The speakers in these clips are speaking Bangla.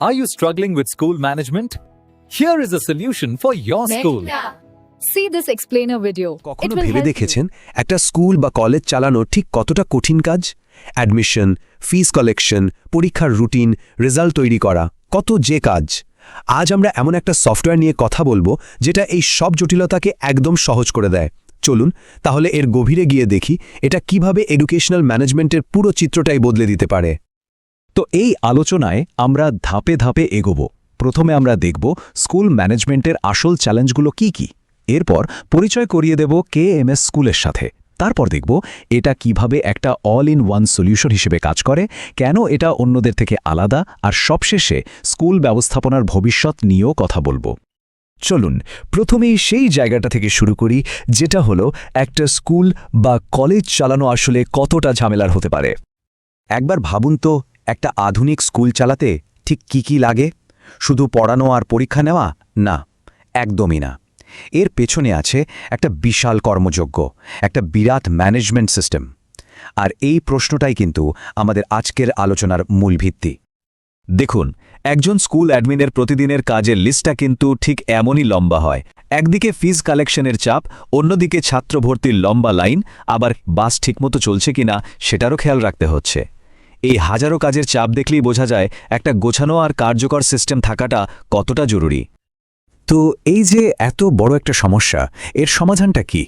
Are you struggling with school management? Here is a solution for your school. See this explainer video. It কখনো will ভেবে help দেখেছেন একটা স্কুল বা কলেজ চালানো ঠিক কতটা কঠিন কাজ অ্যাডমিশন ফিস কালেকশন পরীক্ষার রুটিন রেজাল্ট তৈরি করা কত যে কাজ আজ আমরা এমন একটা সফটওয়্যার নিয়ে কথা বলব যেটা এই সব জটিলতাকে একদম সহজ করে দেয় চলুন তাহলে এর গভীরে গিয়ে দেখি এটা কীভাবে এডুকেশনাল ম্যানেজমেন্টের পুরো চিত্রটাই বদলে দিতে পারে তো এই আলোচনায় আমরা ধাপে ধাপে এগোব। প্রথমে আমরা দেখব স্কুল ম্যানেজমেন্টের আসল চ্যালেঞ্জগুলো কি কি। এরপর পরিচয় করিয়ে দেব কে এম এস স্কুলের সাথে। তারপর দেখব এটা কীভাবে একটা অল ইন ওয়ান সলিউশন হিসেবে কাজ করে, কেন এটা অন্যদের থেকে আলাদা, আর সবশেষে স্কুল ব্যবস্থাপনার ভবিষ্যৎ নিয়েও কথা বলব। চলুন, প্রথমেই সেই জায়গাটা থেকে শুরু করি, যেটা হলো একটা স্কুল বা কলেজ চালানো আসলে কতটা ঝামেলার হতে পারে। একবার ভাবুন তো একটা আধুনিক স্কুল চালাতে ঠিক কি কি লাগে? শুধু পড়ানো আর পরীক্ষা নেওয়া? না, একদমই না। এর পেছনে আছে একটা বিশাল কর্মযোগ্য একটা বিরাট ম্যানেজমেন্ট সিস্টেম। আর এই প্রশ্নটাই কিন্তু আমাদের আজকের আলোচনার মূল ভিত্তি। দেখুন, একজন স্কুল অ্যাডমিনের প্রতিদিনের কাজের লিস্টটা কিন্তু ঠিক এমনই লম্বা হয়। একদিকে ফিজ কালেকশনের চাপ, অন্যদিকে ছাত্র ভর্তির লম্বা লাইন, আবার বাস ঠিকমতো চলছে কিনা সেটারও খেয়াল রাখতে হচ্ছে। এই হাজারো কাজের চাপ দেখলেই বোঝা যায় একটা গোছানো আর কার্যকর সিস্টেম থাকাটা কতটা জরুরি। তো এই যে এত বড় একটা সমস্যা, এর সমাধানটা কি?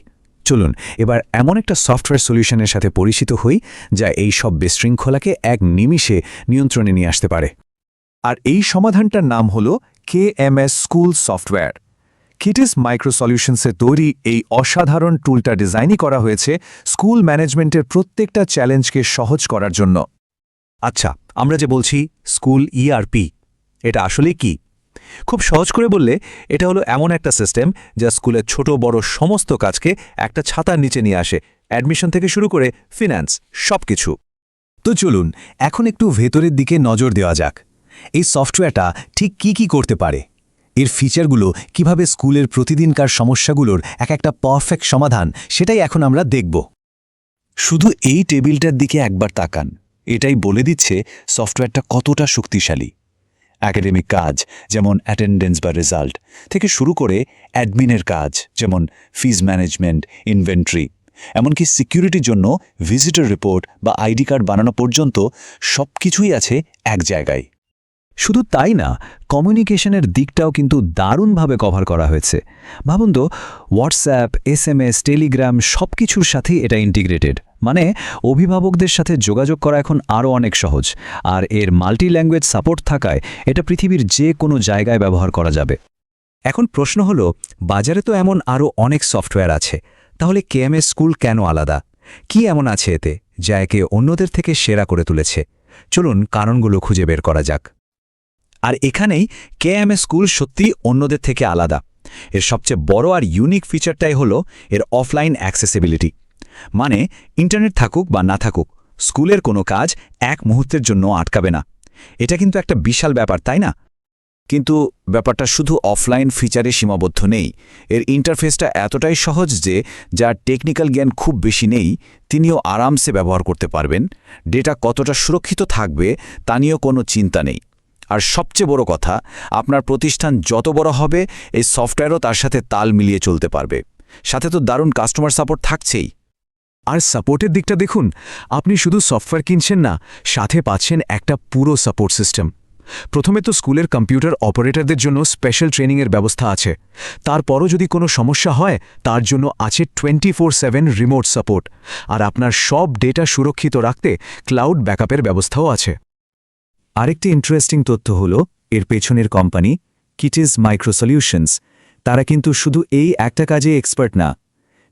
চলুন, এবার এমন একটা সফটওয়্যার সলিউশনের সাথে পরিচিত হই, যা এই সব বিশৃঙ্খলাকে এক নিমিষে নিয়ন্ত্রণে নিয়ে আসতে পারে। আর এই সমাধানটার নাম হল K M S school software. কিটিস micro সলিউশনসে তৈরি এই অসাধারণ টুলটা ডিজাইনই করা হয়েছে স্কুল ম্যানেজমেন্টের প্রত্যেকটা চ্যালেঞ্জকে সহজ করার জন্য। আচ্ছা আমরা যে বলছি স্কুল ইআরপি এটা আসলে কি? খুব সহজ করে বললে, এটা হলো এমন একটা সিস্টেম যা স্কুলের ছোট বড় সমস্ত কাজকে একটা ছাতার নিচে নিয়ে আসে, অ্যাডমিশন থেকে শুরু করে ফিন্যান্স, সবকিছু। তো চলুন, এখন একটু ভেতরের দিকে নজর দেওয়া যাক। এই সফটওয়্যারটা ঠিক কি কি করতে পারে? এর ফিচারগুলো কীভাবে স্কুলের প্রতিদিনকার সমস্যাগুলোর এক একটা পারফেক্ট সমাধান, সেটাই এখন আমরা দেখব। শুধু এই টেবিলটার দিকে একবার তাকান। এটাই বলে দিচ্ছে সফটওয়্যারটা কতটা শক্তিশালী। অ্যাকাডেমিক কাজ, যেমন অ্যাটেন্ডেন্স বা রেজাল্ট থেকে শুরু করে অ্যাডমিনের কাজ, যেমন ফিজ ম্যানেজমেন্ট ইনভেন্টরি এমনকি সিকিউরিটির জন্য ভিজিটর রিপোর্ট বা আইডি কার্ড বানানো পর্যন্ত সব কিছুই আছে এক জায়গায়। শুধু তাই না কমিউনিকেশনের দিকটাও কিন্তু দারুণভাবে কভার করা হয়েছে। ভাবুন তো WhatsApp S M S Telegram সব কিছুর সাথেই এটা ইন্টিগ্রেটেড মানে অভিভাবকদের সাথে যোগাযোগ করা এখন আরও অনেক সহজ। আর এর মাল্টি ল্যাঙ্গুয়েজ সাপোর্ট থাকায় এটা পৃথিবীর যে কোনো জায়গায় ব্যবহার করা যাবে। এখন প্রশ্ন হলো, বাজারে তো এমন আরও অনেক সফটওয়্যার আছে। তাহলে কেএমএস স্কুল কেন আলাদা? কি এমন আছে এতে, যা একে অন্যদের থেকে সেরা করে তুলেছে? চলুন কারণগুলো খুঁজে বের করা যাক। আর এখানেই কেএমএস স্কুল সত্যি অন্যদের থেকে আলাদা। এর সবচেয়ে বড় আর ইউনিক ফিচারটাই হল এর অফলাইন অ্যাক্সেসিবিলিটি। মানে ইন্টারনেট থাকুক বা না থাকুক, স্কুলের কোনো কাজ এক মুহূর্তের জন্য আটকাবে না। এটা কিন্তু একটা বিশাল ব্যাপার, তাই না? কিন্তু ব্যাপারটা শুধু অফলাইন ফিচারে সীমাবদ্ধ নেই। এর ইন্টারফেসটা এতটাই সহজ যে, যার টেকনিক্যাল জ্ঞান খুব বেশি নেই, তিনিও আরামসে ব্যবহার করতে পারবেন। ডেটা কতটা সুরক্ষিত থাকবে, তা নিয়েও কোনো চিন্তা নেই। আর সবচেয়ে বড় কথা, আপনার প্রতিষ্ঠান যত বড় হবে, এই সফটওয়্যারও তার সাথে তাল মিলিয়ে চলতে পারবে। সাথে তো দারুণ কাস্টমার সাপোর্ট থাকছেই। আর সাপোর্টের দিকটা দেখুন, আপনি শুধু সফটওয়্যার কিনছেন না, সাথে পাচ্ছেন একটা পুরো সাপোর্ট সিস্টেম। প্রথমে তো স্কুলের কম্পিউটার অপারেটরদের জন্য স্পেশাল ট্রেনিংয়ের ব্যবস্থা আছে। তারপরও যদি কোনো সমস্যা হয়, তার জন্য আছে twenty four seven remote support. আর আপনার সব ডেটা সুরক্ষিত রাখতে ক্লাউড ব্যাকআপের ব্যবস্থাও আছে। আরেকটি ইন্টারেস্টিং তথ্য হল, এর পেছনের কোম্পানি, কিটিজ মাইক্রো সলিউশনস তারা কিন্তু শুধু এই একটা কাজে এক্সপার্ট না।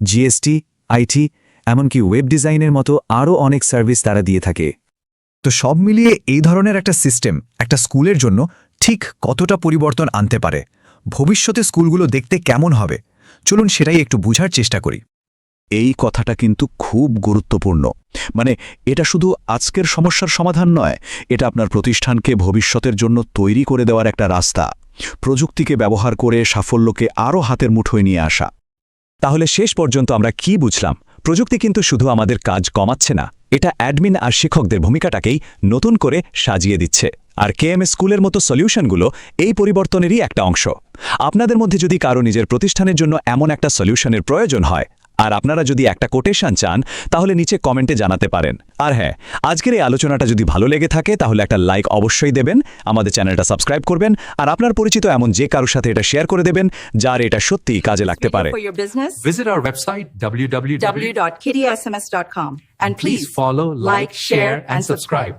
জিএসটি, আইটি এমনকি ওয়েব ডিজাইনের মতো আরও অনেক সার্ভিস তারা দিয়ে থাকে। তো সব মিলিয়ে এই ধরনের একটা সিস্টেম একটা স্কুলের জন্য ঠিক কতটা পরিবর্তন আনতে পারে? ভবিষ্যতে স্কুলগুলো দেখতে কেমন হবে? চলুন সেটাই একটু বুঝার চেষ্টা করি। এই কথাটা কিন্তু খুব গুরুত্বপূর্ণ। মানে এটা শুধু আজকের সমস্যার সমাধান নয়, এটা আপনার প্রতিষ্ঠানকে ভবিষ্যতের জন্য তৈরি করে দেওয়ার একটা রাস্তা। প্রযুক্তিকে ব্যবহার করে সাফল্যকে আরও হাতের মুঠোয় নিয়ে আসা। তাহলে শেষ পর্যন্ত আমরা কি বুঝলাম? প্রযুক্তি কিন্তু শুধু আমাদের কাজ কমাচ্ছে না, এটা অ্যাডমিন আর শিক্ষকদের ভূমিকাটাকেই নতুন করে সাজিয়ে দিচ্ছে। আর কেএমএস স্কুলের মতো সলিউশনগুলো এই পরিবর্তনেরই একটা অংশ। আপনাদের মধ্যে যদি কারও নিজের প্রতিষ্ঠানের জন্য এমন একটা সলিউশনের প্রয়োজন হয় আর আপনারা যদি একটা কোটেশন চান তাহলে নিচে কমেন্টে জানাতে পারেন আর হ্যাঁ আজকের এই আলোচনাটা যদি ভালো লেগে থাকে তাহলে একটা লাইক অবশ্যই দেবেন আমাদের চ্যানেলটা সাবস্ক্রাইব করবেন আর আপনার পরিচিত এমন যে কারোর সাথে এটা শেয়ার করে দেবেন যার এটা সত্যিই কাজে লাগতে পারে For your business, Visit our website www.kittysms.com. And Please follow, like, share, and subscribe.